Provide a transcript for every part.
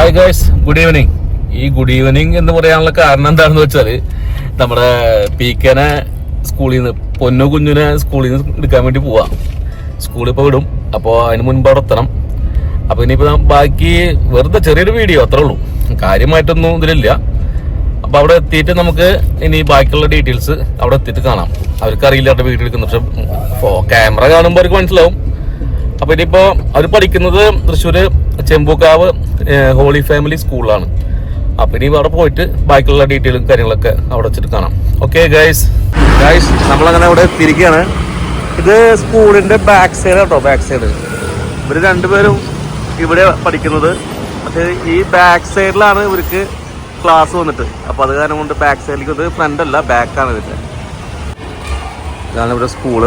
Hi guys good evening ഈ good evening എന്ന് പറയാനുള്ള കാരണം എന്താണെന്ന് വെച്ചാൽ നമ്മുടെ പീക്കനെ സ്കൂളിൽ നിന്ന് പൊന്നു കുഞ്ഞിനെ സ്കൂളിൽ നിന്ന് എടുക്കാൻ വേണ്ടി പോവാം. സ്കൂളിൽ ഇപ്പോൾ വിടും. അപ്പോൾ അതിന് മുൻപ് അവിടെ എത്തണം അപ്പോൾ ഇനിയിപ്പോൾ ബാക്കി വെറുതെ ചെറിയൊരു വീഡിയോ അത്രേ ഉള്ളൂ. കാര്യമായിട്ടൊന്നും ഇതിലില്ല. അപ്പോൾ അവിടെ എത്തിയിട്ട് നമുക്ക് ഇനി ബാക്കിയുള്ള ഡീറ്റെയിൽസ് അവിടെ എത്തിയിട്ട് കാണാം. അവർക്ക് അവരുടെ വീട്ടിൽ വീഡിയോ എടുക്കുന്നത് പക്ഷെ ക്യാമറ കാണുമ്പോൾ അവർക്ക് മനസ്സിലാവും. അപ്പോൾ ഇനിയിപ്പോൾ അവർ പഠിക്കുന്നത് തൃശ്ശൂർ ചെമ്പൂക്കാവ് ഹോളി ഫാമിലി സ്കൂളാണ് അപ്പൊ ഇനി അവിടെ പോയിട്ട് ബാക്കിയുള്ള ഡീറ്റെയിലും കാര്യങ്ങളൊക്കെ അവിടെ വെച്ചിട്ട് കാണാം. ഓക്കെ ഗൈസ് ഗൈസ് നമ്മളങ്ങനെ അവിടെ എത്തിയിരിക്കുകയാണ്. ഇത് സ്കൂളിന്റെ ബാക്ക് സൈഡ് കേട്ടോ ബാക്ക് സൈഡ് ഇവർ രണ്ടുപേരും ഇവിടെ പഠിക്കുന്നത്. പക്ഷേ ഈ ബാക്ക് സൈഡിലാണ് ഇവർക്ക് ക്ലാസ് വന്നിട്ട്. അപ്പൊ അത് കാരണം കൊണ്ട് ബാക്ക് സൈഡിലേക്ക് ഇത് ഫ്രണ്ട് അല്ല ബാക്കാണ് ഇതിന്റെ ഇതാണ് ഇവിടെ സ്കൂൾ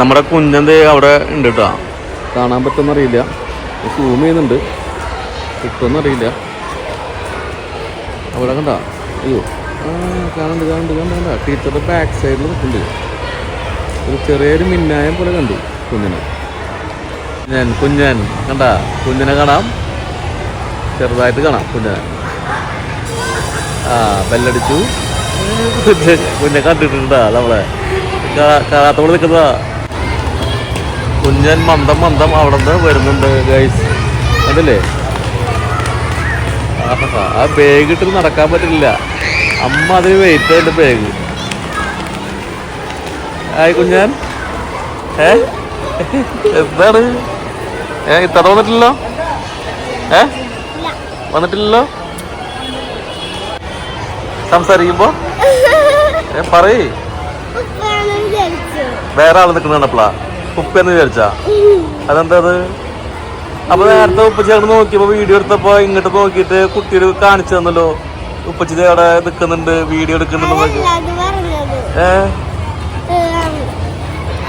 നമ്മുടെ കുഞ്ഞന്ത് അവിടെ ഉണ്ട് കേട്ടോ കാണാൻ പറ്റുന്നറിയില്ല സൂം ചെയ്യുന്നുണ്ട്. കിട്ടുമെന്ന് അറിയില്ല അവിടെ കണ്ട? അയ്യോ. ആ കാണുന്നുണ്ട് കാണുന്നുണ്ട് കണ്ട കണ്ട? ടീച്ചറുടെ ബാക്ക് സൈഡിൽ നിൽക്കുന്നുണ്ട് ഒരു ചെറിയൊരു മിന്നായം പോലെ കണ്ടു കുഞ്ഞിനെ. ഞാൻ കുഞ്ഞൻ കണ്ട? കുഞ്ഞിനെ കാണാം. ചെറുതായിട്ട് കാണാം കുഞ്ഞിനെ ആ ബെല്ലടിച്ചു. കുഞ്ഞെ കണ്ടിട്ടുണ്ടാ നമ്മളെ? കാണാത്തോടെ നിൽക്കുന്നതാ. കുഞ്ഞൻ മന്ദം മന്ദം അവിടെ നിന്ന് വരുന്നുണ്ട് ഗൈസ് അതല്ലേ ആ ബാഗ് ഇട്ട് നടക്കാൻ പറ്റില്ല. അമ്മ അതിന് വെയിറ്റ് ആയിട്ട് ബാഗ് ആയി കുഞ്ഞൻ. ഏ? എന്താണ്? ഏ ഇത്ര വന്നിട്ടില്ലല്ലോ? ഏ? വന്നിട്ടില്ലല്ലോ? സംസാരിക്കുമ്പോ? ഏ പറയ്. വേറെ ആൾ നിൽക്കണപ്പളാ ഉപ്പെന്ന് വിചാരിച്ചാ. അതെന്താ അത്? അപ്പൊ നേരത്തെ ഉപ്പച്ചി അവിടെ നോക്കിയപ്പോ വീഡിയോ എടുത്തപ്പോ ഇങ്ങോട്ട് നോക്കിയിട്ട് കുട്ടി കാണിച്ചു തന്നല്ലോ. ഉപ്പച്ചി അവിടെ നിക്കുന്നുണ്ട് വീഡിയോ എടുക്കുന്നുണ്ട് ഏ? ഏം,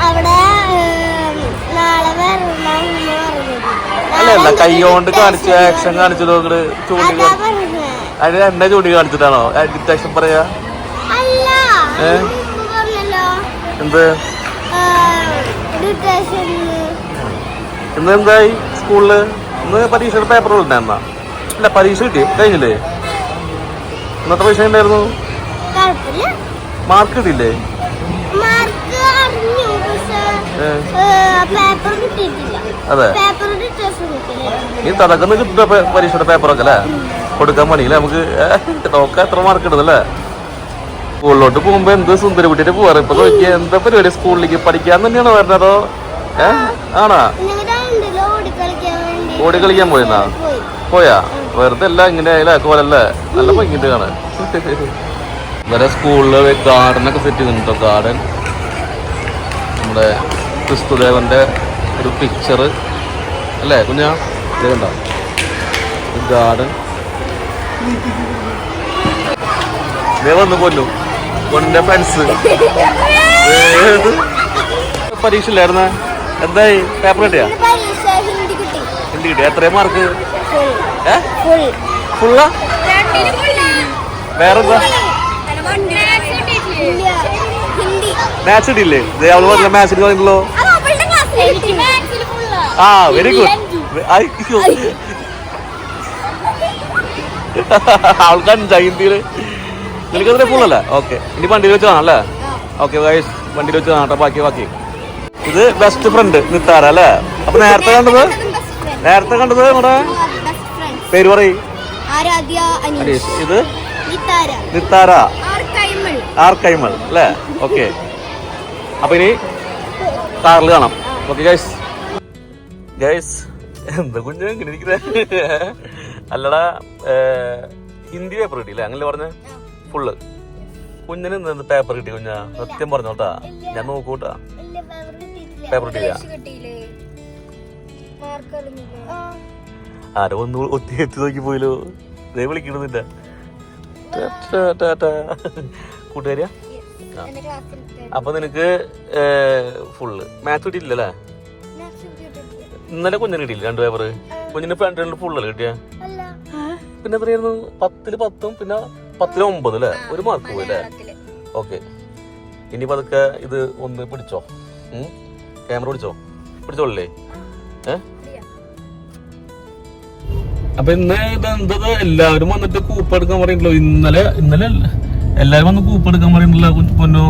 അവിടെ ഏം, നാളെ വരണം എന്ന് പറഞ്ഞത്. അല്ല അല്ല നാളെ കൈ കൊണ്ട് കാണിച്ചു ആക്ഷൻ കാണിച്ചല്ലോ ഇങ്ങട് ചൂണ്ടി അത് എന്നെ ചൂണ്ടി കാണിച്ചിട്ടാണോ? ഡിറ്റക്ഷൻ പറയാ? എന്ത്? ഇന്ന് എന്തായി സ്കൂളിൽ? ഇന്ന് പരീക്ഷയുടെ പേപ്പർ ഉണ്ടായിരുന്ന അല്ല പരീക്ഷ കിട്ടി. കഴിഞ്ഞില്ലേ? ഇന്നത്തെ പരീക്ഷ ഉണ്ടായിരുന്നു മാർക്ക് കിട്ടിയില്ലേ? അതെ. ഈ തടക്കുന്ന കിട്ടുന്ന പരീക്ഷയുടെ പേപ്പറൊക്കെ അല്ലേ? കൊടുക്കാൻ പണിയില്ലേ? നമുക്ക് നോക്കാൻ നോക്കാം എത്ര മാർക്ക് ഇടുന്നല്ലേ സ്കൂളിലോട്ട് പോകുമ്പോ എന്ത് സുന്ദര കുട്ടിയുടെ പോവാറ്? ഇപ്പൊ നോക്കിയാ എന്താ പരിപാടി സ്കൂളിലേക്ക് പഠിക്കാൻ തന്നെയാണോ വരുന്നത് ഏ? ആണാ? ഓടി കളിക്കാൻ പോയെന്നാ പോയാ. വെറുതെ അല്ല ഇങ്ങനെ ആയാലും കോലല്ലേ? നല്ല ഭംഗിട്ട് കാണാൻ. ഇവരെ സ്കൂളിൽ ഗാർഡനൊക്കെ സെറ്റ് ചെയ്യുന്നുണ്ടോ ഗാർഡൻ. നമ്മുടെ ക്രിസ്തുദേവന്റെ ഒരു പിക്ചർ അല്ലേ കുഞ്ഞാ? ഗാർഡൻ. ദേ വന്നു കൊല്ലു. കൊണ്ട ഫ്രണ്ട്സ് പരീക്ഷ ഇല്ലായിരുന്ന എന്തായി? പേപ്പർ കിട്ടിയാ? ഹിന്ദി കിട്ടി. ഹിന്ദി കിട്ടിയ? എത്രയും മാർക്ക് ഫുള്ള വേറെന്താ? മാത്സ് ഇട്ടില്ലേ അവൾ പറഞ്ഞ മാത്സിന് പറയുന്നല്ലോ ആ. വെരി ഗുഡ് അവൾക്ക് അഞ്ചാ. ഹിന്ദിയിൽ നിനക്കതിനെ ഫുള്ളല്ലേ ഓക്കെ ഇനി വണ്ടിയിൽ വെച്ച് അല്ലേ? ഓക്കെ ഗൈസ് വണ്ടിയിൽ വെച്ച് കാണട്ടെ ബാക്കി ബാക്കി. ഇത് ബെസ്റ്റ് ഫ്രണ്ട് നിത്താര അല്ലേ? അപ്പൊ നേരത്തെ കണ്ടത്? നേരത്തെ കണ്ടത് നമ്മുടെ പേര് പറയും. ഇത്? നിത്താര. ആർ ആർക്കൈമൾ അല്ലേ? ഓക്കെ അപ്പൊ ഇനി കാറിൽ കാണാം. ഓക്കെ ഗൈസ് ഗൈസ് എന്താ കുഞ്ഞു ഇങ്ങനെ ഇരിക്കുന്നത് അല്ലടാ ഹിന്ദി പേപ്പർ കിട്ടിയില്ലേ? അങ്ങനെ പറഞ്ഞ? ഫുള്ള് കുഞ്ഞിന് നിന്ന് പേപ്പർ കിട്ടി കുഞ്ഞ. സത്യം പറഞ്ഞോട്ടാ. ഞാൻ നോക്കൂട്ടാ. പേപ്പർ കിട്ടിയ ആരോ ഒന്ന് ഒത്തി എത്തി നോക്കി പോയില്ലോ. ദേ വിളിക്കണമെന്നില്ല കൂട്ടുകാരിയാ. അപ്പൊ നിനക്ക് ഫുള്ള് മാത്സ് കിട്ടിയില്ലല്ലേ ഇന്നലെ കുഞ്ഞിന് കിട്ടിയില്ല രണ്ട് പേപ്പർ കുഞ്ഞിന് രണ്ട് ഫുള്ളല്ലേ കിട്ടിയ? പിന്നെ എത്രയായിരുന്നു? പത്തിൽ പത്തും പിന്നെ പത്തിൽ ഒമ്പത് അല്ലേ ഒരു മാർക്ക് പോയി അല്ലേ ഓക്കെ ഇനി പതുക്കെ ഇത് ഒന്ന് പിടിച്ചോ. ക്യാമറ പിടിച്ചോ? പിടിച്ചോളല്ലേ? ഏ? അപ്പൊ ഇന്ന് ഇതെന്തത് എല്ലാവരും വന്നിട്ട് കൂപ്പ് എടുക്കാൻ പറയുന്നുള്ളൂ ഇന്നലെ ഇന്നലെ എല്ലാരും എല്ലാവരും വന്ന് കൂപ്പ് എടുക്കാൻ പൊന്നോ?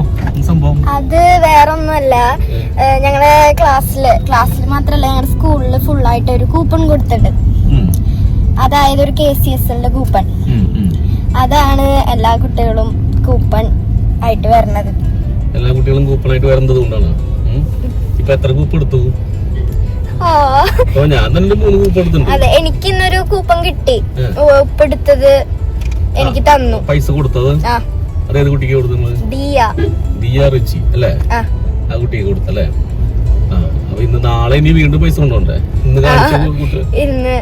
സംഭവം. അത് വേറെ ഒന്നുമല്ല ഞങ്ങളെ ക്ലാസ്സിൽ ക്ലാസ്സിൽ മാത്രല്ല ഞങ്ങളുടെ സ്കൂളിൽ ഫുൾ ആയിട്ട് ഒരു കൂപ്പൺ കൊടുത്തിട്ടുണ്ട്. അതായത് ഒരു കെ സി എസ് എല്ലിന്റെ കൂപ്പൺ. അതാണ് എല്ലാ കുട്ടികളും കൂപ്പൺ ആയിട്ട് വരുന്നത് എല്ലാ കുട്ടികളും കൂപ്പൺ ആയിട്ട് വരുന്നത് കൊണ്ടാണ്. ഇപ്പൊ എത്ര കൂപ്പ് എടുത്തു? അതെ എനിക്ക് ഇന്നൊരു കൂപ്പൺ കിട്ടി ഉപ്പ് ഉപ്പെടുത്തത് എനിക്ക് തന്നു. പൈസ കൊടുത്തത്? അതേത് കുട്ടിക്ക് കൊടുത്തത് ദിയ. ദിയ റിച്ചി അല്ലേ? ആ. കുട്ടിക്ക് കൊടുത്തല്ലേ അപ്പൊ ഇന്ന് നാളെ ഇനി വീണ്ടും പൈസ കൊണ്ടുപോണ്ടേ ഇന്ന് കാണിച്ച ഇന്ന്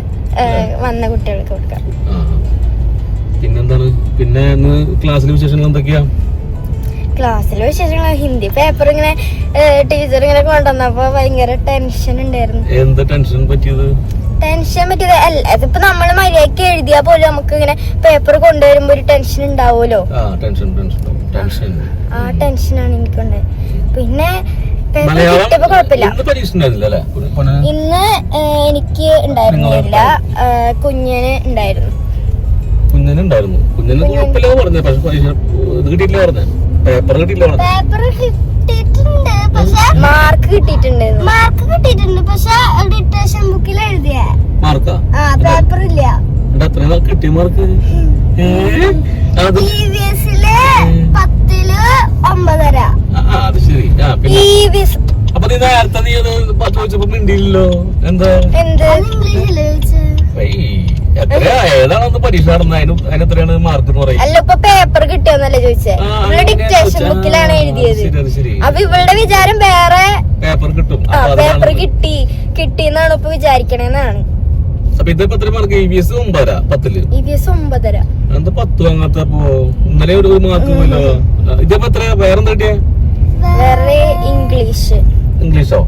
വന്ന കുട്ടികൾക്ക് കൊടുക്കാം. പിന്നെന്താണ്? പിന്നെ ഇന്ന് ക്ലാസ്സിലെ വിശേഷങ്ങൾ എന്തൊക്കെയാ? ക്ലാസ്സിലെ വിശേഷങ്ങൾ ഹിന്ദി പേപ്പർ ഇങ്ങനെ ടീച്ചർ ഇങ്ങനെ കൊണ്ടുവന്നപ്പോ ഭയങ്കര ടെൻഷൻ ഉണ്ടായിരുന്നു. എന്ത് ടെൻഷൻ പറ്റിയത്? ടെൻഷൻ പറ്റിയത് അല്ല അതിപ്പോ നമ്മൾ മര്യാദയ്ക്ക് എഴുതിയാ പോലും നമുക്ക് ഇങ്ങനെ പേപ്പർ കൊണ്ടുവരുമ്പോ ഒരു ടെൻഷൻ ഉണ്ടാവുമല്ലോ. ആ ടെൻഷൻ ടെൻഷൻ ടെൻഷൻ ആ ടെൻഷനാണ് എനിക്കുണ്ടായത് പിന്നെ പേപ്പർ മലയാളം കിട്ടിയപ്പോ കുഴപ്പമില്ല. ഇന്ന് എനിക്ക് ഉണ്ടായിരുന്നില്ല. കുഞ്ഞിന് ഉണ്ടായിരുന്നു. കുഞ്ഞിന് ഉണ്ടായിരുന്നു കുഞ്ഞിന് കുഴപ്പമില്ല പറഞ്ഞ. പക്ഷെ ഇത് കിട്ടിയിട്ടില്ല പറഞ്ഞ. പേപ്പർ കിട്ടിയില്ല പറഞ്ഞ. പേപ്പർ കിട്ടിയിട്ടുണ്ട്. പക്ഷെ മാർക്ക് കിട്ടിയിട്ടുണ്ട് മാർക്ക് കിട്ടിയിട്ടുണ്ട്. പക്ഷെ ഡിറ്റേഷൻ ബുക്കിൽ എഴുതിയ. മാർക്കാ ആ? പേപ്പർ ഇല്ല. എന്നിട്ട് അത്രയും കിട്ടിയ മാർക്ക് പത്തിൽ ഒമ്പതര. ആ, അത് ശരി. ആ പിന്നെ? അപ്പൊ നീ നേരത്തെ നീ അത് മിണ്ടിയില്ലല്ലോ. എന്താ? എന്താ? എത്രയാ ഏതാണെന്ന് പരീക്ഷ നടന്നത്? അതിന് അതിന് എത്രയാണ് മാർക്ക് എന്ന് അല്ല ഇപ്പൊ പേപ്പർ കിട്ടിയെന്നല്ലേ ചോദിച്ചേ? ഡിക്റ്റേഷൻ ബുക്കിലാണ് എഴുതിയത്. അപ്പൊ ഇവളുടെ വിചാരം വേറെ പേപ്പർ കിട്ടും. പേപ്പർ കിട്ടി കിട്ടിയെന്നാണ് ഇപ്പൊ വിചാരിക്കണെന്നാണ്. അപ്പൊ ഇതിപ്പോ എത്ര മാർക്ക് ഇ വി എസ് ഒമ്പതരാ പത്തിൽ. ഇ വി എസ് ഒമ്പതര. എന്താ പത്ത് അപ്പൊ ഇന്നലെ ഒരു മാർക്ക് പോയല്ലോ ഇതിപ്പോ എത്ര? വേറെന്താ കിട്ടിയ? വേറെ ഇംഗ്ലീഷ്. ഇംഗ്ലീഷോ?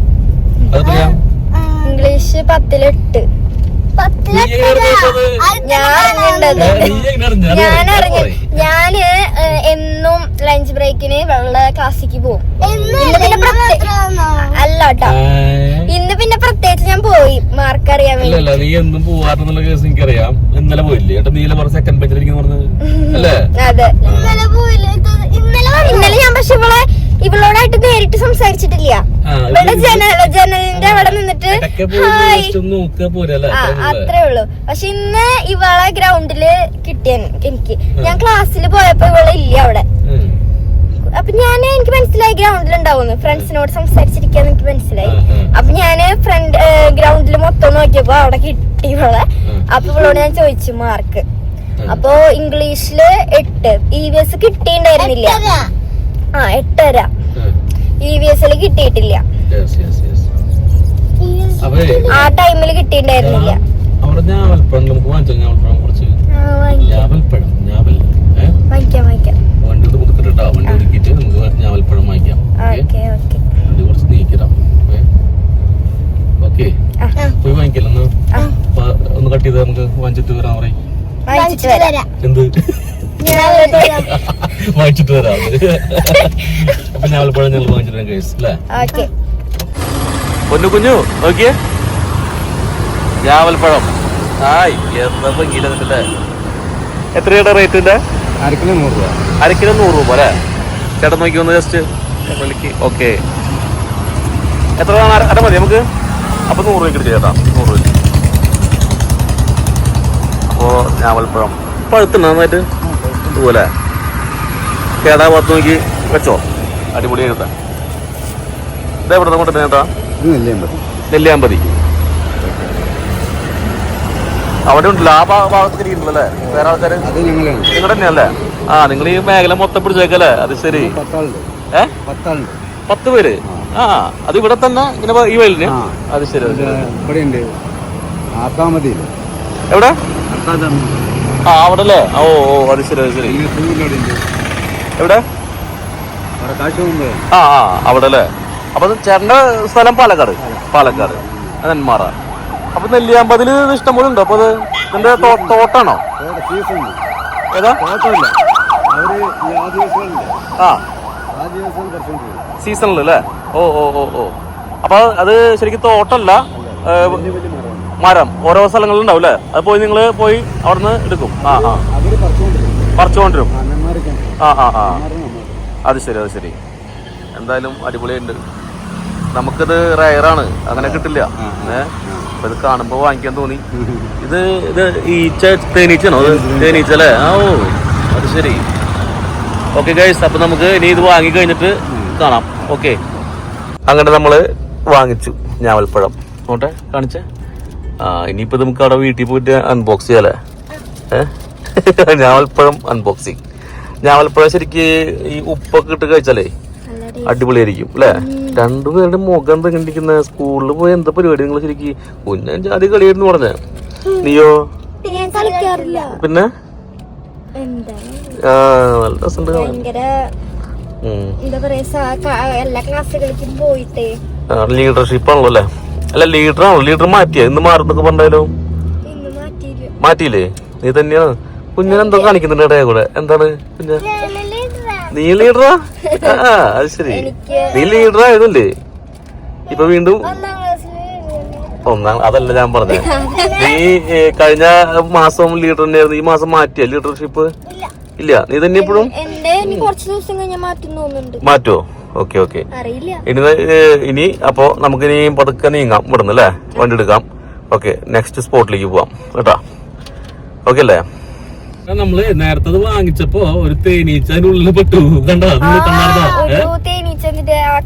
അതെത്രയാ? ഇംഗ്ലീഷ് പത്തിലെട്ട്? ഞാൻ അറിഞ്ഞു ഞാൻ എന്നും ലഞ്ച് ബ്രേക്കിന് വെള്ള ക്ലാസ്സിക്ക് പോകും അല്ല കേട്ടോ ഇന്ന് പിന്നെ പ്രത്യേകിച്ച് ഞാൻ പോയി. മാർക്ക് അറിയാൻ വേണ്ടി. നീ എന്നും പോവാറെന്നുള്ള കേസ് എനിക്കറിയാം. ഇന്നലെ പോയില്ലേ? ഏട്ടാ നീല പറഞ്ഞ സെക്കൻഡ് ബെഞ്ചിലിരിക്കുന്നു പറഞ്ഞത്. അല്ലേ? അതെ. ഇന്നലെ ഞാൻ പക്ഷെ ഇവളെ ഇവളോടായിട്ട് നേരിട്ട് സംസാരിച്ചിട്ടില്ല. ഇവിടെ ഇത് ജനലിന്റെ അവിടെ നിന്നിട്ട് അത്രേ ഉള്ളൂ. പക്ഷെ ഇന്ന് ഇവളെ ഗ്രൗണ്ടിൽ കിട്ടിയ എനിക്ക്. ഞാൻ ക്ലാസ്സിൽ പോയപ്പോ ഇവളെ ഇല്ല അവിടെ. അപ്പൊ ഞാൻ എനിക്ക് മനസ്സിലായി ഗ്രൗണ്ടിൽ ഉണ്ടാവുന്നു ഫ്രണ്ട്സിനോട് സംസാരിച്ചിരിക്കാന്ന് എനിക്ക് മനസ്സിലായി. അപ്പൊ ഞാൻ ഫ്രണ്ട് ഗ്രൗണ്ടിൽ മൊത്തം നോക്കിയപ്പോ അവിടെ കിട്ടി ഇവളെ. അപ്പൊ ഇവളോട് ഞാൻ ചോദിച്ചു മാർക്ക്. അപ്പോ ഇംഗ്ലീഷിൽ എട്ട്. ഇ വി എസ് കിട്ടിയിട്ടുണ്ടായിരുന്നില്ല. ആ എട്ടര. ഇ വി എസിൽ കിട്ടിയിട്ടില്ല. ആ ടൈമിൽ കിട്ടിയിട്ടുണ്ടായിരുന്നില്ല. അവിടെ ഞാവൽപ്പഴം നമുക്ക് വാങ്ങിച്ചോ ഞാവൽപ്പഴം കുറച്ച്? ഞാവൽപ്പഴം ഞാവൽ വാങ്ങിക്കാം വാങ്ങിക്കാം. വണ്ടി കൊടുത്തിട്ടാ വണ്ടി ഒരുക്കിയിട്ട് നമുക്ക് ഞാവൽപ്പഴം വാങ്ങിക്കാം വണ്ടി കുറച്ച് നീക്കിടാം ഓക്കെ. പോയി വാങ്ങിക്കല്ലെന്ന് ആ. ഒന്ന് കട്ട് ചെയ്ത് നമുക്ക് വാങ്ങിച്ചിട്ട് വരാൻ പറയും. എന്ത്? വാങ്ങിച്ചിട്ട് വരാം. അപ്പൊ ഞാവൽപ്പഴം ഞങ്ങൾ വാങ്ങിച്ചിട്ട് കേസ് അല്ലേ ഓക്കെ. പൊന്നു കുഞ്ഞു നോക്കിയേ? ഞാവൽപ്പഴം ഹായ് എന്താ ഭംഗിയില്ലേ എത്രയുടെ റേറ്റിന്റെ അരക്കിലോ നൂറ് രൂപ. അരക്കിലോ കിലോ നൂറ് രൂപ അല്ലേ? ചേട്ടൻ നോക്കി ഒന്ന് ജസ്റ്റ് വിളിക്ക്. ഓക്കെ. എത്ര? അര മതി നമുക്ക്. അപ്പോൾ നൂറ് രൂപയ്ക്ക് എടുത്ത് ചേട്ടാ. നൂറ് രൂപ അപ്പോൾ ഞാവൽപ്പഴം പഴുത്തുണ്ടോ നന്നായിട്ട്? ഇതുപോലെ. കേടാ പത്ത് നോക്കി വെച്ചോ. അടിപൊളി എഴുതാം ഇതെവിടെ കൊണ്ടുവരുന്നത് ചേട്ടാ നെല്ലിയമ്പത്. അവിടെ ഉണ്ട് ആ ഭാ- ഭാഗത്ത് ഇരിക്കുന്നുണ്ടല്ലോ അല്ലേ? വേറെ ആൾക്കാര്? നിങ്ങളുടെ തന്നെയല്ലേ ആ നിങ്ങൾ ഈ മേഖല മൊത്തം പിടിച്ചേക്കല്ലേ അത് ശരി. ഏ? പത്ത് പേര്? ആ. അത് ഇവിടെ തന്നെ ഇങ്ങനെ ഈ വയലിന്. അത് ശരി എവിടെ? ആ അവിടെ അല്ലേ ഓ ഓ അത് ശരി അത് ശരി. എവിടെ? ആ ആ അവിടെ അല്ലേ അപ്പൊ ചേട്ടന്റെ സ്ഥലം പാലക്കാട്. പാലക്കാട്. നെന്മാറ. അപ്പൊ നെല്ലിയാമ്പതിൽ ഇഷ്ടംപോലെ ഉണ്ടോ. അപ്പൊ അത് ഇതിന്റെ തോട്ടാണോ? ഏതാ? ആ. സീസണിൽ അല്ലേ? ഓ ഓ ഓ ഓ. അപ്പൊ അത് ശരിക്കും തോട്ടല്ല. മരം. ഓരോ സ്ഥലങ്ങളിൽ ഉണ്ടാവും അല്ലേ അത് പോയി നിങ്ങൾ പോയി അവിടുന്ന് എടുക്കും. ആ ആ. പറിച്ചുകൊണ്ടിരും. ആ ആ ആ. അത് ശരി അത് ശരി. എന്തായാലും അടിപൊളിയുണ്ട്. നമുക്കിത് റയറാണ് അങ്ങനെ കിട്ടില്ല. ഏ? അപ്പൊ ഇത് കാണുമ്പോ വാങ്ങിക്കാൻ തോന്നി. ഇത് ഇത് ഈച്ച തേനീച്ചാണോ തേനീച്ച അല്ലേ ആ ഓ അത് ശരി. ഓക്കെ ഗൈസ് അപ്പൊ നമുക്ക് ഇനി ഇത് വാങ്ങി കഴിഞ്ഞിട്ട് കാണാം. ഓക്കെ അങ്ങനെ നമ്മൾ വാങ്ങിച്ചു ഞാവൽപ്പഴം. നോട്ടെ കാണിച്ചേ. ആ ഇനിയിപ്പോ നമുക്ക് അവിടെ വീട്ടിൽ പോയിട്ട് അൺബോക്സ് ചെയ്യാലേ? ഞാവൽപ്പഴം അൺബോക്സിങ് ഞാവൽപ്പഴം ശരിക്ക് ഈ ഉപ്പൊക്കെ ഇട്ട് കഴിച്ചാലേ അടിപൊളിയായിരിക്കും അല്ലേ? രണ്ടുപേരുടെ മുഖം എന്താ കണ്ടിരിക്കുന്ന? സ്കൂളിൽ പോയി എന്താ പരിപാടി നിങ്ങൾ ശരിക്ക്? കുഞ്ഞൻ ജാതി കളിയായിരുന്നു പറഞ്ഞേ. നീയോ? പിന്നെ? ആ നല്ല രസമുണ്ട്. എന്താ പറയാ എല്ലാ ക്ലാസ്സുകളിലേക്കും പോയിട്ടേ. ലീഡർഷിപ്പ് ആണല്ലോ അല്ലേ? അല്ല ലീഡറാണോ? ലീഡർ മാറ്റിയ? ഇന്ന് മാറുന്നൊക്കെ പറഞ്ഞാലോ? മാറ്റിയില്ല. നീ തന്നെയാണ്. കുഞ്ഞിനെന്തോ കാണിക്കുന്നുണ്ട് ഇടയെ കൂടെ. എന്താണ് കുഞ്ഞ? നീ ലീഡറാ? ആ അത് ശരി. നീ ആയതല്ലേ ഇപ്പൊ വീണ്ടും ഒന്നാം അതല്ല ഞാൻ പറഞ്ഞത് നീ കഴിഞ്ഞ മാസം ലീഡർ തന്നെയായിരുന്നു. ഈ മാസം മാറ്റിയ ലീഡർഷിപ്പ്? ഇല്ല. നീ തന്നെ ഇപ്പോഴും? മാറ്റോ ഓക്കെ ഓക്കെ. അറിയില്ല. ഇനി ഇനി അപ്പോ നമുക്ക് ഇനി പതുക്കെ നീങ്ങാം ഇവിടുന്ന് അല്ലേ? വണ്ടി എടുക്കാം. ഓക്കെ നെക്സ്റ്റ് സ്പോട്ടിലേക്ക് പോവാം കേട്ടാ? ഓക്കെ അല്ലേ? നമ്മൾ നേരത്തെ വാങ്ങിച്ചപ്പോ ഒരു തേനീച്ച അതിന്റെ ഉള്ളിൽ പെട്ടു. കണ്ടോ? ഒരു തേനീച്ച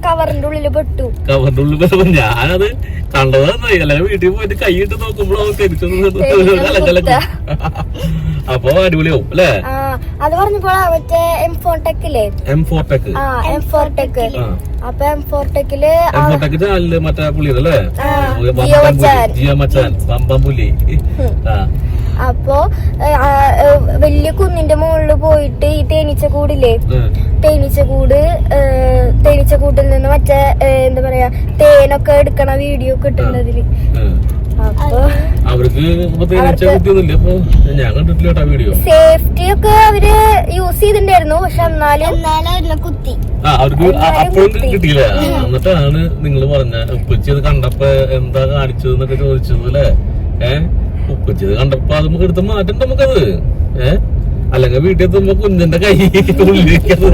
കവറിന്റെ ഉള്ളിൽ പെട്ടു. കവറിന്റെ ഉള്ളിൽ പെട്ടപ്പോ ഞാനത് കണ്ടതാണ് അല്ലെങ്കിൽ വീട്ടിൽ പോയിട്ട് കൈയിട്ട് നോക്കുമ്പോഴോ തിരിച്ചു അപ്പൊ അടിപൊളിയാവും അല്ലേ? ആ അത് പറഞ്ഞപ്പോ മറ്റേ എം ഫോർടെക്കില്ലേ എം ഫോർടെക് ആ എം ഫോർടെക്ക് ആ. അപ്പൊ എം ഫോർടെക്കിൽ എം ഫോർടെക് ചാനലിൽ മറ്റേ പുള്ളിയതല്ലേ ജിയോ. മച്ചാൻ. ജിയോ മച്ചാൻ ബമ്പം പുലി. ആ. അപ്പൊ വലിയ കുന്നിന്റെ മുകളിൽ പോയിട്ട് ഈ തേനീച്ച കൂടില്ലേ ഉം. തേനീച്ച തേനീച്ചക്കൂട്ടിൽ നിന്ന് മറ്റേ എന്താ പറയാ തേനൊക്കെ എടുക്കണ വീഡിയോ കിട്ടുന്നതിൽ ഉം. അവർക്ക് തേനീച്ച കുത്തിയൊന്നുമില്ല അപ്പൊ ഞാൻ കണ്ടിട്ടില്ല വീഡിയോ. സേഫ്റ്റി ഒക്കെ അവർ യൂസ് ചെയ്തിട്ടുണ്ടായിരുന്നു പക്ഷെ എന്നാലും കുത്തി. ആ അവർക്ക് അപ്പോഴും കിട്ടിയില്ല? എന്നിട്ടാണ് നിങ്ങൾ പറഞ്ഞ ഉപ്പച്ചി അത് കണ്ടപ്പോ എന്താ കാണിച്ചത് എന്നൊക്കെ ചോദിച്ചത് അല്ലേ? ഏ? ഉപ്പച്ചി അത് കണ്ടപ്പോ അത് നമുക്ക് എടുത്ത് മാറ്റണ്ട നമുക്കത്? ഏ? അല്ലെങ്കിൽ വീട്ടിൽ എത്തുമ്പോ കുഞ്ഞിന്റെ കൈ ഉള്ളിലേക്ക് അത്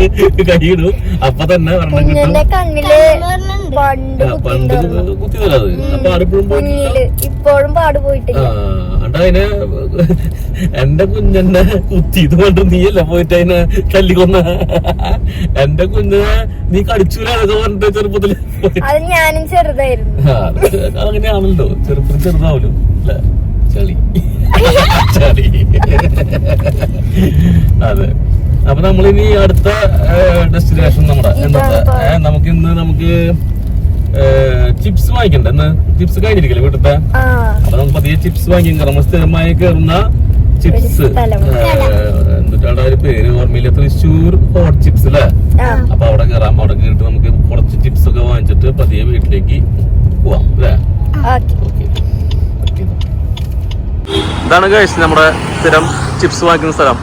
കൈ ഇടും അപ്പൊ തന്നെ വെള്ളം കിട്ടും. പണ്ട് കുത്തിയതല്ല അത്. അപ്പൊ കുഞ്ഞിൽ ഇപ്പോഴും പാട് പോയിട്ടില്ല. അതിനെ എന്റെ കുഞ്ഞെന്നെ കുത്തിയത് കൊണ്ട് നീയല്ല പോയിട്ട് അതിനെ തല്ലിക്കൊന്ന എന്റെ കുഞ്ഞിനെ നീ കടിച്ചൂല അതൊക്കെ പറഞ്ഞിട്ട് ചെറുപ്പത്തിൽ. അത് ഞാനും ചെറുതായിരുന്നു. അങ്ങനെയാണല്ലോ. ചെറുപ്പത്തിൽ ചെറുതാവല്ലോ അല്ലേ? ചളി. അതെ. അപ്പൊ നമ്മളിനി അടുത്ത ഡെസ്റ്റിനേഷൻ നമ്മുടെ എന്നത്തെ ഏ, നമുക്ക് ഇന്ന് നമുക്ക് ചിപ്സ് വാങ്ങിക്കണ്ട? ഇന്ന് ചിപ്സ് കഴിഞ്ഞിരിക്കല്ലേ വീട്ടിലത്തെ? ആ. അപ്പൊ നമുക്ക് പതിയെ ചിപ്സ് വാങ്ങിക്കാം നമ്മൾ സ്ഥിരമായി കയറുന്ന ചിപ്സ്. എന്നിട്ടാണ് ഒരു പേര് ഓർമ്മയില്ല. തൃശ്ശൂർ ഹോട്ട് ചിപ്സ് അല്ലേ? അപ്പൊ അവിടെ കയറാം. അവിടെ കയറിട്ട് നമുക്ക് കുറച്ച് ചിപ്സ് ഒക്കെ വാങ്ങിച്ചിട്ട് പതിയെ വീട്ടിലേക്ക് പോവാം. അല്ലേ? ഇതാണ് കഴിച്ച് നമ്മുടെ സ്ഥിരം ചിപ്സ് വാങ്ങിക്കുന്ന സ്ഥലം.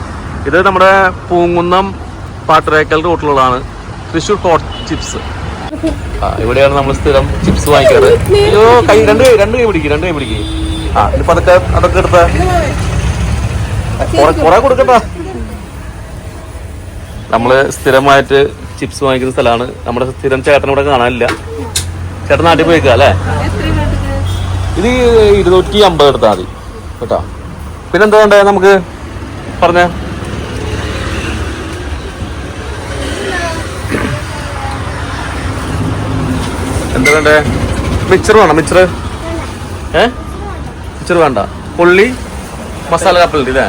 ഇത് നമ്മുടെ പൂങ്കുന്നം പാട്ടരേക്കൽ റൂട്ടിലുള്ളതാണ് തൃശ്ശൂർ ഹോട്ട് ചിപ്സ് ഇവിടെയാണ് നമ്മൾ സ്ഥിരം ചിപ്സ് വാങ്ങിക്കാറ് അയ്യോ കൈ രണ്ട് കൈ രണ്ട് കൈ പിടിക്കും രണ്ട് കൈ പിടിക്കും. ആ ഇനിയിപ്പോ അതൊക്കെ അതൊക്കെ എടുത്ത കുറെ കൊടുക്കട്ടാ നമ്മൾ സ്ഥിരമായിട്ട് ചിപ്സ് വാങ്ങിക്കുന്ന സ്ഥലമാണ്. നമ്മുടെ സ്ഥിരം ചേട്ടൻ ഇവിടെ കാണാനില്ല. ചേട്ടൻ നാട്ടിൽ പോയിക്കാ അല്ലേ? ഇത് ഇരുന്നൂറ്റി അമ്പത് എടുത്താൽ മതി. കേട്ടോ. പിന്നെന്താ വേണ്ടേ നമുക്ക് പറഞ്ഞ? എന്താ വേണ്ടേ മിക്സർ വേണം? മിക്സർ ഏ? മിക്സർ വേണ്ട. പുള്ളി മസാല കപ്പലിന്റെ ഇല്ലേ?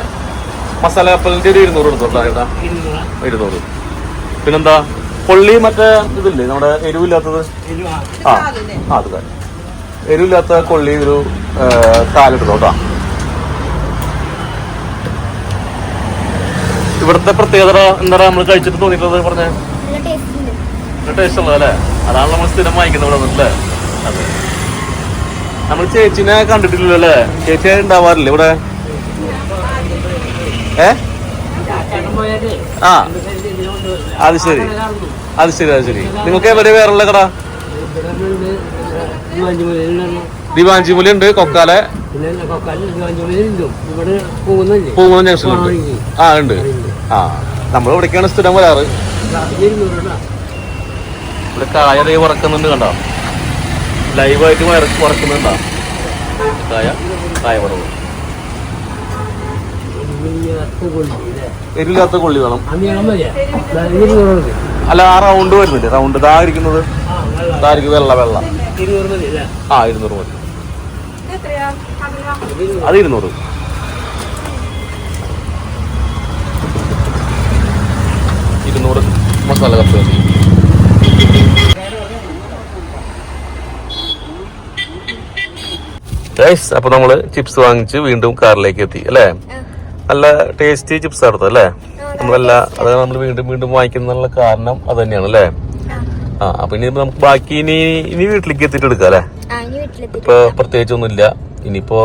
മസാല കപ്പലിന്റെ ഒരു ഇരുന്നൂറ് എടുത്തോട്ടോ ചേട്ടാ. ഇരുന്നൂറ്. പിന്നെന്താ? പുള്ളി മറ്റേ ഇതില്ലേ? നമ്മുടെ എരിവില്ലാത്തത്? ആ അത് എരിവില്ലാത്ത കൊള്ളി ഒരു കാലിട്ട് ഇവിടുത്തെ പ്രത്യേകത എന്താ നമ്മൾ കഴിച്ചിട്ട് തോന്നിയിട്ടുള്ളത് പറഞ്ഞേ? നല്ല ടേസ്റ്റ് ഉള്ളത് അല്ലേ? അതാണ് നമ്മൾ സ്ഥിരം വാങ്ങിക്കുന്നത് ഇവിടെ നിന്നല്ലേ അതെ. നമ്മൾ ചേച്ചിനെ കണ്ടിട്ടില്ലല്ലോ അല്ലേ? ചേച്ചി ഉണ്ടാവാറില്ലേ ഇവിടെ? ഏ? ആ. അത് ശരി. അത് ശരി അത് ശരി. നിങ്ങൾക്ക് എവിടെ വേറുള്ള കട? ദിവാഞ്ചിമുലി ഉണ്ട്. കൊക്കാല പിന്നെ ജംഗ്ഷൻ ആ ഉണ്ട്. ആ നമ്മൾ ഇവിടേക്കാണ് സ്ഥിരം വരാറ്. ഇവിടെ കായ ദൈവം ഉറക്കുന്നുണ്ട് കണ്ടോ? ലൈവായിട്ട് ഉറക്കുന്നുണ്ടോ കായ കായ വറവ്. എരില്ലാത്ത കൊള്ളി വേണം. അല്ല ആ റൗണ്ട് വരുന്നില്ലേ? റൗണ്ട് ഇതാ ഇരിക്കുന്നത്. ഇതാ ഇരിക്കും വെള്ള വെള്ള. ഇരുന്നൂറ് മതി. അല്ലേ ആ ഇരുന്നൂറ് മതി അത് ഇരുന്നൂറ് ഇരുന്നൂറ് മസാല കപ്പ. മതി ഗൈസ് അപ്പൊ നമ്മൾ ചിപ്സ് വാങ്ങിച്ച് വീണ്ടും കാറിലേക്ക് എത്തി അല്ലേ? നല്ല ടേസ്റ്റി ചിപ്സ് ആയിരുന്നു അല്ലേ? നമ്മളല്ല അത് നമ്മൾ വീണ്ടും വീണ്ടും വാങ്ങിക്കുന്നുള്ള കാരണം അത് തന്നെയാണ് അല്ലേ? ആ അപ്പൊ ഇനി നമുക്ക് ബാക്കി ഇനി ഇനി വീട്ടിലേക്ക് എത്തിയിട്ട് എടുക്കാം അല്ലേ? ഇപ്പൊ പ്രത്യേകിച്ചൊന്നുമില്ല. ഇനിയിപ്പോ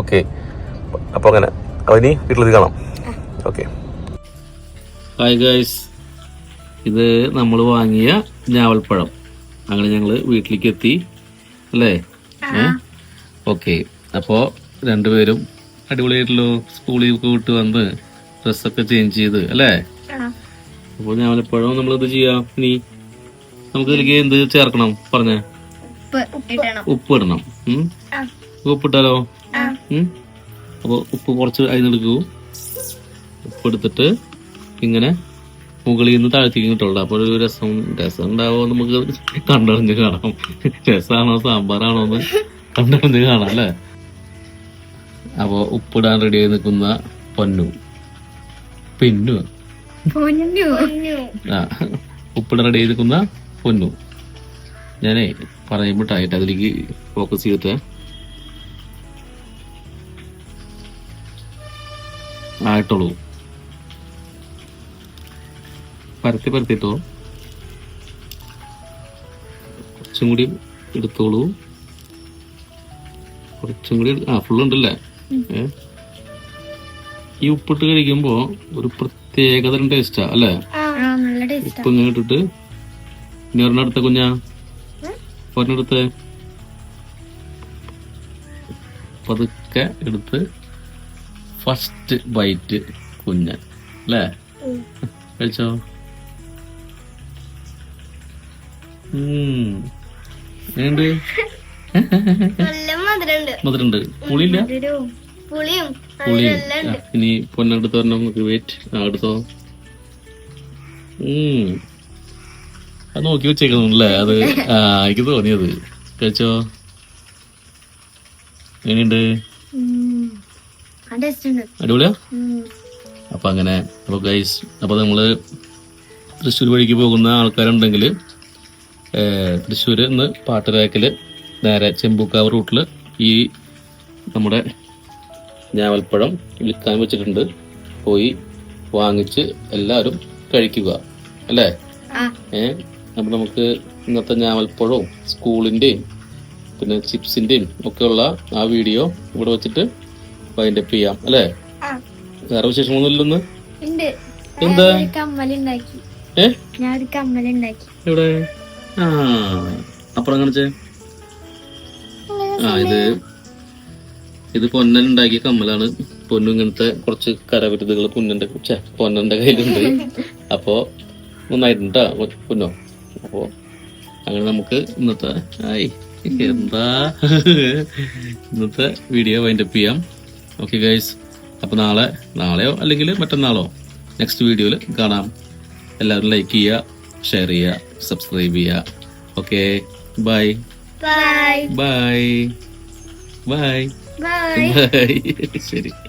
ഓക്കെ അപ്പൊ അങ്ങനെ അപ്പൊ ഇനി വീട്ടിലെത്തി കാണാം. ഓക്കെ ഹായ് ഗൈസ് ഇത് നമ്മൾ വാങ്ങിയ ഞാവൽപ്പഴം. അങ്ങനെ ഞങ്ങൾ വീട്ടിലേക്ക് എത്തി അല്ലേ ഓക്കെ. അപ്പോൾ രണ്ടുപേരും അടിപൊളിയായിട്ടുള്ളൂ സ്കൂളിൽ വിട്ട് വന്ന് ഡ്രസ്സൊക്കെ ചേഞ്ച് ചെയ്ത് അല്ലേ? അപ്പോൾ ഞാവൽപ്പഴം നമ്മൾ ഇത് ചെയ്യാം? ഇനി നമുക്ക് ഇതിലേക്ക് എന്ത് ചേർക്കണം? പറഞ്ഞേ. ഉപ്പ് ഇടണം. ഉപ്പ് ഇടണം. ഉം? ഉപ്പിട്ടാലോ ഉം? അപ്പൊ ഉപ്പ് കുറച്ച് അതിനെടുക്കൂ. ഉപ്പ് എടുത്തിട്ട് ഇങ്ങനെ മുകളിൽ നിന്ന് താഴ്ത്തേക്ക് കിട്ടുള്ളൂ. അപ്പോൾ ഒരു രസം രസം ഉണ്ടാവോ നമുക്ക് കണ്ടറിഞ്ഞ് കാണാം. രസമാണോ സാമ്പാറാണോ എന്ന് കണ്ടറിഞ്ഞ് കാണാം അല്ലേ? അപ്പോ ഉപ്പിടാൻ റെഡി ആയി നിൽക്കുന്ന പൊന്നു. പിന്നു. ആ ഉപ്പിടാൻ റെഡി ആയി നിൽക്കുന്ന പൊന്നു. ഞാനേ പറയുമ്പോട്ടായിട്ട് അതിലേക്ക് ഫോക്കസ് ചെയ്തിട്ട്. ആയിട്ടുള്ളൂ പരത്തി പരത്തിട്ടോ കുറച്ചും കൂടി എടുത്തോളൂ. കുറച്ചും കൂടി ആ ഫുൾ ഉണ്ടല്ലേ? ഈ ഉപ്പിട്ട് കഴിക്കുമ്പോ ഒരു പ്രത്യേകത ടേസ്റ്റാ അല്ലേ? നല്ല ടേസ്റ്റ് ഉപ്പ് ഇങ്ങനെ ഇട്ടിട്ട്. ഇനി ഒരെണ്ണം എടുത്ത കുഞ്ഞാ? ഒരെണ്ണം എടുത്ത്? പതുക്കെ എടുത്ത് ഫസ്റ്റ് ബൈറ്റ് കുഞ്ഞ് അല്ലേ? കഴിച്ചോ? മധുരണ്ട് പുളിയില്ല? പുളിയും ഇനി പൊന്നെടുത്ത് പറഞ്ഞ നമുക്ക് വെയിറ്റ് എടുത്തോ. അത് നോക്കി വെച്ചേക്കുന്നല്ലേ അത് ആ എനിക്ക് തോന്നിയത്. കഴിച്ചോ? എങ്ങനെയുണ്ട്? അടിപൊളിയാ? അപ്പൊ അങ്ങനെ. അപ്പൊ ഗൈസ് അപ്പൊ നമ്മൾ തൃശ്ശൂർ വഴിക്ക് പോകുന്ന ആൾക്കാരുണ്ടെങ്കിൽ തൃശ്ശൂർ നിന്ന് പാട്ടരാക്കിൽ നേരെ ചെമ്പൂക്കാവ് റൂട്ടിൽ ഈ നമ്മുടെ ഞാവൽപ്പഴം വിൽക്കാൻ വെച്ചിട്ടുണ്ട്. പോയി വാങ്ങിച്ച് എല്ലാവരും കഴിക്കുക. അല്ലേ? ഏ അപ്പൊ നമുക്ക് ഇന്നത്തെ ഞാവൽപ്പഴവും സ്കൂളിന്റെയും പിന്നെ ചിപ്സിന്റെയും ഒക്കെയുള്ള ആ വീഡിയോ ഇവിടെ വെച്ചിട്ട് വൈൻഡപ്പ് ചെയ്യാം. അല്ലേ? വേറെ വിശേഷമൊന്നുമില്ലെന്ന് എന്താ? കമ്മലുണ്ടാക്കി. ഏ? ഞാൻ ഒരു കമ്മലുണ്ടാക്കി. എവിടെ? ആ അപ്പുറം കാണിച്ചേ ആ ഇത് ഇത് പൊന്നൻ ഉണ്ടാക്കിയ കമ്മലാണ്. പൊന്നു ഇങ്ങനത്തെ കുറച്ച് കരവിരുതുകൾ പൊന്നന്റെ പൊന്നന്റെ കയ്യിലുണ്ട്. അപ്പോ ഒന്നായിട്ടുണ്ട് പൊന്നോ. അപ്പോ അങ്ങനെ നമുക്ക് ഇന്നത്തെ ആയി എന്താ? ഇന്നത്തെ വീഡിയോ വൈൻഡപ്പ് ചെയ്യാം. ഓക്കെ ഗൈസ് അപ്പൊ നാളെ നാളെയോ അല്ലെങ്കിൽ മറ്റന്നാളോ? നെക്സ്റ്റ് വീഡിയോയിൽ കാണാം. എല്ലാവരും ലൈക്ക് ചെയ്യുക. share ya, subscribe ya. Oke, okay, bye. Bye. Bye. Bye. Bye. Bye.